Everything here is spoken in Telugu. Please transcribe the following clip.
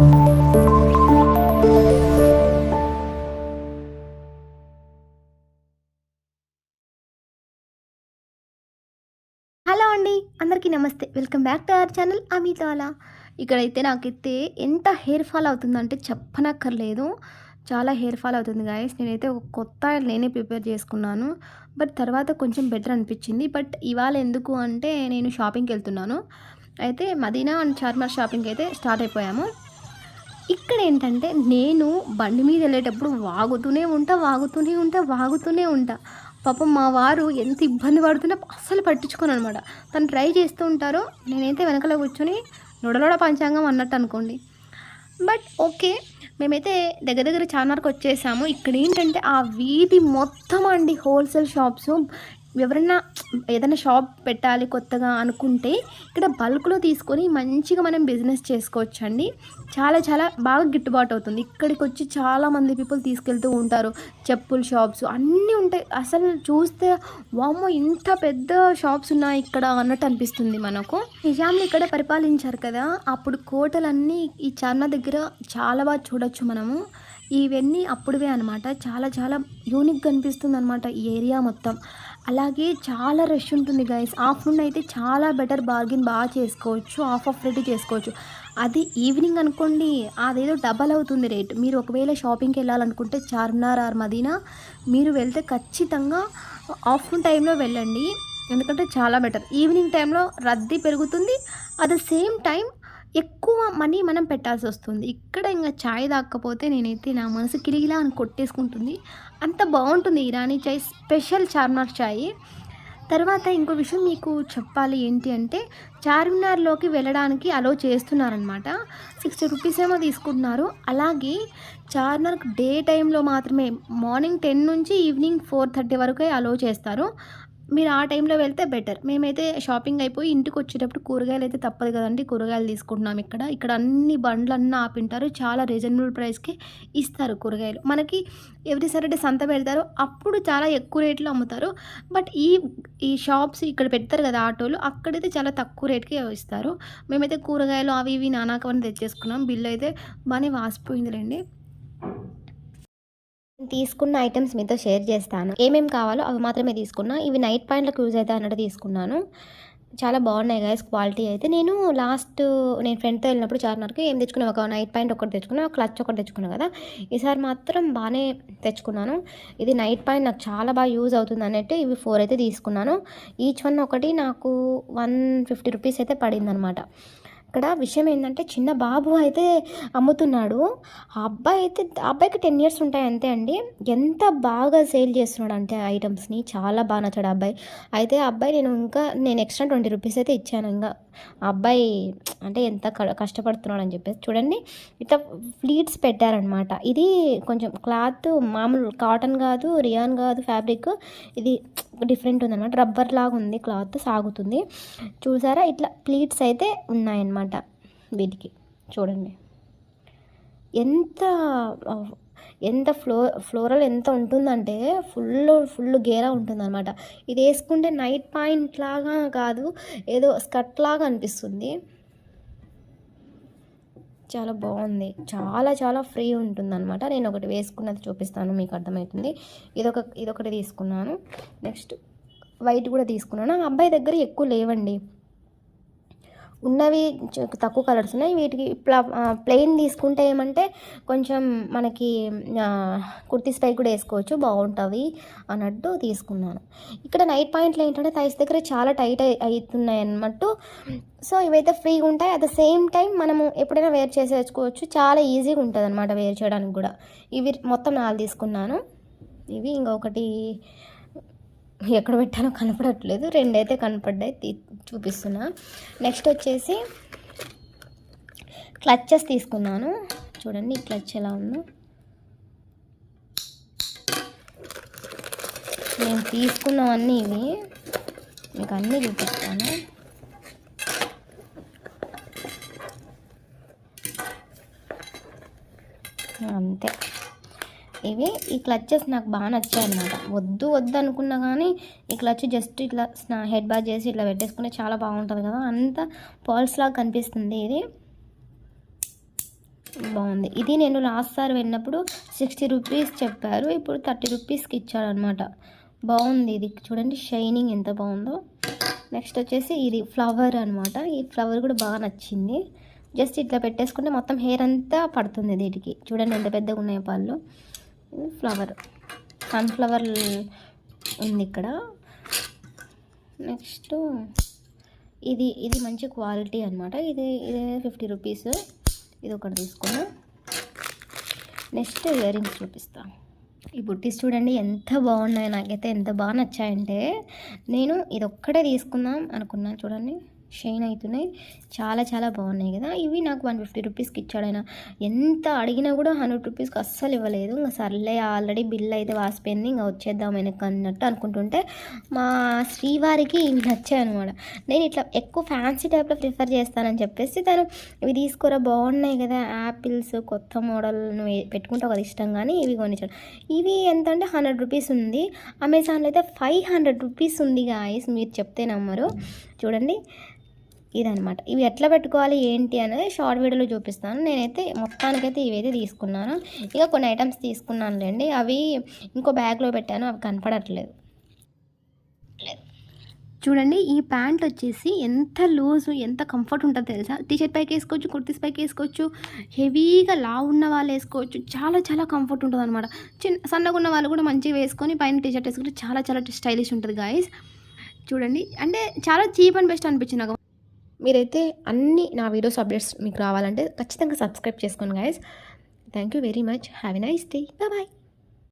హలో అండి అందరికీ నమస్తే. Welcome back to our channel అమితాలా ఇక్కడైతే నాకైతే ఎంత హెయిర్ ఫాల్ అవుతుందంటే చెప్పనక్కర్లేదు. చాలా హెయిర్ ఫాల్ అవుతుంది గాయస్. నేనైతే ఒక కొత్త నేనే ప్రిపేర్ చేసుకున్నాను. బట్ తర్వాత కొంచెం బెటర్ అనిపించింది. బట్ ఇవాళ ఎందుకు అంటే నేను షాపింగ్కి వెళ్తున్నాను. అయితే మదీనా అండ్ చార్మర్ షాపింగ్ అయితే స్టార్ట్ అయిపోయాము. ఇక్కడ ఏంటంటే నేను బండి మీద వెళ్ళేటప్పుడు వాగుతూనే ఉంటా వాగుతూనే ఉంటా వాగుతూనే ఉంటా. పాపం మా వారు ఎంత ఇబ్బంది పడుతున్నా అస్సలు పట్టించుకోను అనమాట తను ట్రై చేస్తూ ఉంటారు నేనైతే వెనకలో కూర్చొని నొడలోడ పంచాంగం అన్నట్టు అనుకోండి. బట్ ఓకే మేమైతే దగ్గర దగ్గర చార్మార్కి వచ్చేసాము. ఇక్కడ ఏంటంటే ఆ వీధి మొత్తం అండి హోల్సేల్ షాప్స్. ఎవరైనా ఏదైనా షాప్ పెట్టాలి కొత్తగా అనుకుంటే ఇక్కడ బల్క్లో తీసుకొని మంచిగా మనం బిజినెస్ చేసుకోవచ్చు అండి చాలా చాలా బాగా గిట్టుబాటు అవుతుంది. ఇక్కడికి వచ్చి చాలా మంది పీపుల్ తీసుకెళ్తూ ఉంటారు. చెప్పుల షాప్స్ అన్నీ ఉంటాయి. అసలు చూస్తే వామ్మో ఇంత పెద్ద షాప్స్ ఉన్నాయి ఇక్కడ అన్నట్టు అనిపిస్తుంది మనకు. నిజాంని ఇక్కడ పరిపాలించారు కదా. అప్పుడు కోటలన్నీ ఈ చార్మినార్ దగ్గర చాలా బాగా చూడొచ్చు మనము. ఇవన్నీ అప్పుడువే అనమాట చాలా చాలా యూనిక్గా అనిపిస్తుంది అనమాట ఈ ఏరియా మొత్తం. అలాగే చాలా రష్ ఉంటుంది గైస్ ఆఫ్టర్నూన్ అయితే చాలా బెటర్ బార్గెన్ బాగా చేసుకోవచ్చు. ఆఫ్ ఆఫ్ రేట్ చేసుకోవచ్చు. అది ఈవినింగ్ అనుకోండి అదేదో డబల్ అవుతుంది రేట్ మీరు ఒకవేళ షాపింగ్కి వెళ్ళాలనుకుంటే చార్మినార్ ఆర్ మదీనా మీరు వెళ్తే ఖచ్చితంగా ఆఫ్టర్నూన్ టైంలో వెళ్ళండి. ఎందుకంటే చాలా బెటర్ ఈవినింగ్ టైంలో రద్దీ పెరుగుతుంది. అట్ ద సేమ్ టైం ఎక్కువ మనీ మనం పెట్టాల్సి వస్తుంది. ఇక్కడ ఇంకా చాయ్ తాకపోతే నేనైతే నా మనసు కిలిగిలా అని కొట్టేసుకుంటుంది. అంత బాగుంటుంది ఇరానీ చాయ్ స్పెషల్ చార్మినార్ చాయ్. తర్వాత ఇంకో విషయం మీకు చెప్పాలి ఏంటి అంటే చార్మినార్లోకి వెళ్ళడానికి అలో చేస్తున్నారనమాట సిక్స్టీ రూపీస్ ఏమో తీసుకుంటున్నారు. అలాగే చార్మినార్కి డే టైంలో మాత్రమే మార్నింగ్ టెన్ నుంచి ఈవినింగ్ ఫోర్ థర్టీ వరకే అలో చేస్తారు. మీరు ఆ టైంలో వెళ్తే బెటర్. మేమైతే షాపింగ్ అయిపోయి ఇంటికి వచ్చేటప్పుడు కూరగాయలు అయితే తప్పదు కదండి. కూరగాయలు తీసుకుంటున్నాం ఇక్కడ. ఇక్కడ అన్ని బండ్లు అన్నీ ఆపింటారు. చాలా రీజనబుల్ ప్రైస్కి ఇస్తారు కూరగాయలు. మనకి ఎవ్రీ సాటర్డే సంత పెడతారు అప్పుడు చాలా ఎక్కువ రేట్లో అమ్ముతారు. బట్ ఈ ఈ షాప్స్ ఇక్కడ పెడతారు కదా ఆటోలు అక్కడైతే చాలా తక్కువ రేట్కి ఇస్తారు. మేమైతే కూరగాయలు అవి ఇవి నానాకవన్నీ తెచ్చేసుకున్నాం. బిల్ అయితే బాగానే వాసిపోయిందిలేండి. తీసుకున్న ఐటమ్స్ మీతో షేర్ చేస్తాను. ఏమేమి కావాలో అవి మాత్రమే తీసుకున్నా. ఇవి నైట్ పాయింట్లకు యూజ్ అవుతాయి అన్నట్టు తీసుకున్నాను. చాలా బాగున్నాయి గైస్ క్వాలిటీ అయితే. నేను లాస్ట్ నేను ఫ్రెండ్తో వెళ్ళినప్పుడు చార్మినార్కి ఏం తెచ్చుకున్నాను ఒక నైట్ పాయింట్ ఒకటి తెచ్చుకున్నాను ఒక క్లచ్ ఒకటి తెచ్చుకున్నాను కదా. ఈసారి మాత్రం బాగానే తెచ్చుకున్నాను. ఇది నైట్ పాయింట్ నాకు చాలా బాగా యూజ్ అవుతుంది అన్నట్టు ఇవి ఫోర్ అయితే తీసుకున్నాను. ఈచ్ వన్ ఒకటి నాకు వన్ ఫిఫ్టీ రూపీస్ అయితే పడింది అనమాట ఇక్కడ విషయం ఏంటంటే చిన్న బాబు అయితే అమ్ముతున్నాడు. ఆ అబ్బాయి అయితే అబ్బాయికి టెన్ ఇయర్స్ ఉంటాయి అంతే అండి. ఎంత బాగా సేల్ చేస్తున్నాడు అంటే ఐటమ్స్ని చాలా బాగా నచ్చాడు అబ్బాయి. అయితే ఆ అబ్బాయి నేను ఇంకా నేను ఎక్స్ట్రా ట్వంటీ రూపీస్ అయితే ఇచ్చాను ఇంకా. ఆ అబ్బాయి అంటే ఎంత క- కష్టపడుతున్నాడు అని చెప్పేసి చూడండి. ఇట్లా ఫ్లీట్స్ పెట్టారనమాట ఇది కొంచెం క్లాత్ మామూలు కాటన్ కాదు రియాన్ కాదు ఫ్యాబ్రిక్. ఇది డిఫరెంట్ ఉందన్నమాట. రబ్బర్ లాగా ఉంది క్లాత్ సాగుతుంది. చూసారా? ఇట్లా ప్లీట్స్ అయితే ఉన్నాయన్నమాట వీటికి. చూడండి. ఎంత ఎంత ఫ్లో ఫ్లోరల్ ఎంత ఉంటుందంటే ఫుల్ ఫుల్ గేరా ఉంటుందన్నమాట. ఇది వేసుకుంటే నైట్ పాయింట్ లాగా కాదు ఏదో స్కర్ట్ లాగా అనిపిస్తుంది. చాలా బాగుంది. చాలా చాలా ఫ్రీ ఉంటుందన్నమాట. నేను ఒకటి వేసుకున్నది చూపిస్తాను మీకు అర్థమవుతుంది. ఇదొక ఇదొకటి తీసుకున్నాను. నెక్స్ట్ వైట్ కూడా తీసుకున్నాను. ఆ అబ్బాయి దగ్గర ఎక్కువ లేవండి. ఉన్నవి తక్కువ కలర్స్ ఉన్నాయి. వీటికి ప్లెయిన్ తీసుకుంటే ఏమంటే కొంచెం మనకి కుర్తీస్ పై కూడా వేసుకోవచ్చు. బాగుంటుంది అన్నట్టు తీసుకున్నాను. ఇక్కడ నైట్ పాయింట్లు ఏంటంటే థైస్ దగ్గర చాలా టైట్ అవుతున్నాయి అన్నట్టు. సో ఇవైతే ఫ్రీగా ఉంటాయి. అట్ ద సేమ్ టైం మనము ఎప్పుడైనా వేర్ చేసేసుకోవచ్చు. చాలా ఈజీగా ఉంటుంది అనమాట వేర్ చేయడానికి కూడా. ఇవి మొత్తం నాలుగు తీసుకున్నాను. ఇవి ఇంకొకటి ఎక్కడ పెట్టానో కనపడట్లేదు. రెండైతే కనపడ్డాయి తీ చూపిస్తున్నా. నెక్స్ట్ వచ్చేసి క్లచ్చెస్ తీసుకున్నాను. చూడండి ఈ క్లచ్ ఎలా ఉందో. నేను తీసుకున్నవన్నీ ఇవి. మీకు అన్నీ చూపిస్తాను. అంతే. ఇవి ఈ క్లచెస్ నాకు బాగా నచ్చాయి అనమాట వద్దు వద్దు అనుకున్నా కానీ ఈ క్లచ్ జస్ట్ ఇట్లా స్నా హెడ్ బార్ చేసి ఇట్లా పెట్టేసుకుంటే చాలా బాగుంటుంది కదా. అంత పాల్స్ లాగా కనిపిస్తుంది ఇది. బాగుంది. ఇది నేను లాస్ట్ సారి వెళ్ళినప్పుడు సిక్స్టీ రూపీస్ చెప్పారు. ఇప్పుడు థర్టీ రూపీస్కి ఇచ్చారనమాట బాగుంది ఇది. చూడండి షైనింగ్ ఎంత బాగుందో. నెక్స్ట్ వచ్చేసి ఇది ఫ్లవర్ అనమాట ఈ ఫ్లవర్ కూడా బాగా నచ్చింది. జస్ట్ ఇట్లా పెట్టేసుకుంటే మొత్తం హెయిర్ అంతా పడుతుంది వీటికి చూడండి ఎంత పెద్దగా ఉన్నాయి పళ్ళు. ఇది ఫ్లవర్. సన్ఫ్లవర్ ఉంది ఇక్కడ. నెక్స్ట్ ఇది ఇది మంచి క్వాలిటీ అనమాట ఇది ఇది ఫిఫ్టీ రూపీస్. ఇది ఒకటి తీసుకున్నా నెక్స్ట్ ఇయర్ రింగ్స్ చూపిస్తాను ఈ బుట్టీస్ చూడండి ఎంత బాగున్నాయి నాకైతే ఎంత బాగా నచ్చాయంటే నేను ఇది ఒక్కటే తీసుకుందాం అనుకున్నాను చూడండి. షైన్ అవుతున్నాయి. చాలా చాలా బాగున్నాయి కదా. ఇవి నాకు వన్ ఫిఫ్టీ రూపీస్కి ఇచ్చాడు ఆయన ఎంత అడిగినా కూడా హండ్రెడ్ రూపీస్కి అస్సలు ఇవ్వలేదు. ఇంకా సర్లే ఆల్రెడీ బిల్ అయితే వాసిపోయింది ఇంకా వచ్చేద్దాం వెనక్కి అన్నట్టు అనుకుంటుంటే మా శ్రీవారికి ఇవి నచ్చాయనమాట నేను ఇట్లా ఎక్కువ ఫ్యాన్సీ టైప్లో ప్రిఫర్ చేస్తానని చెప్పేసి తను ఇవి తీసుకోరా బాగున్నాయి కదా. యాపిల్స్ కొత్త మోడల్ నువ్వు ఏ- పెట్టుకుంటావు కదా ఇష్టం కానీ ఇవి కొనిచ్చాడు. ఇవి ఎంత అంటే హండ్రెడ్ రూపీస్ ఉంది. అమెజాన్లో అయితే ఫైవ్ హండ్రెడ్ రూపీస్ ఉంది గాయస్. మీరు చెప్తే నమ్మరు. చూడండి. ఇదనమాట ఇవి ఎట్లా పెట్టుకోవాలి ఏంటి అనేది షార్ట్ వీడియోలో చూపిస్తాను. నేనైతే మొత్తానికైతే ఇవైతే తీసుకున్నాను. ఇక కొన్ని ఐటమ్స్ తీసుకున్నానులేండి. అవి ఇంకో బ్యాగ్లో పెట్టాను. అవి కనపడట్లేదు. చూడండి ఈ ప్యాంట్ వచ్చేసి ఎంత లూజు ఎంత కంఫర్ట్ ఉంటుందో తెలుసా? టీషర్ట్ పైకి వేసుకోవచ్చు కుర్తీస్ పైకి వేసుకోవచ్చు హెవీగా లా ఉన్న వాళ్ళు వేసుకోవచ్చు. చాలా చాలా కంఫర్ట్ ఉంటుంది అనమాట చిన్న సన్నగా ఉన్న వాళ్ళు కూడా మంచిగా వేసుకొని పైన టీషర్ట్ వేసుకుంటే చాలా చాలా స్టైలిష్ ఉంటుంది గాయస్ చూడండి. అంటే చాలా చీప్ అండ్ బెస్ట్ అనిపించింది నాకు. మీరైతే అన్ని నా వీడియోస్ అప్డేట్స్ మీకు రావాలంటే ఖచ్చితంగా సబ్స్క్రైబ్ చేసుకోండి guys thank you very much have a nice day bye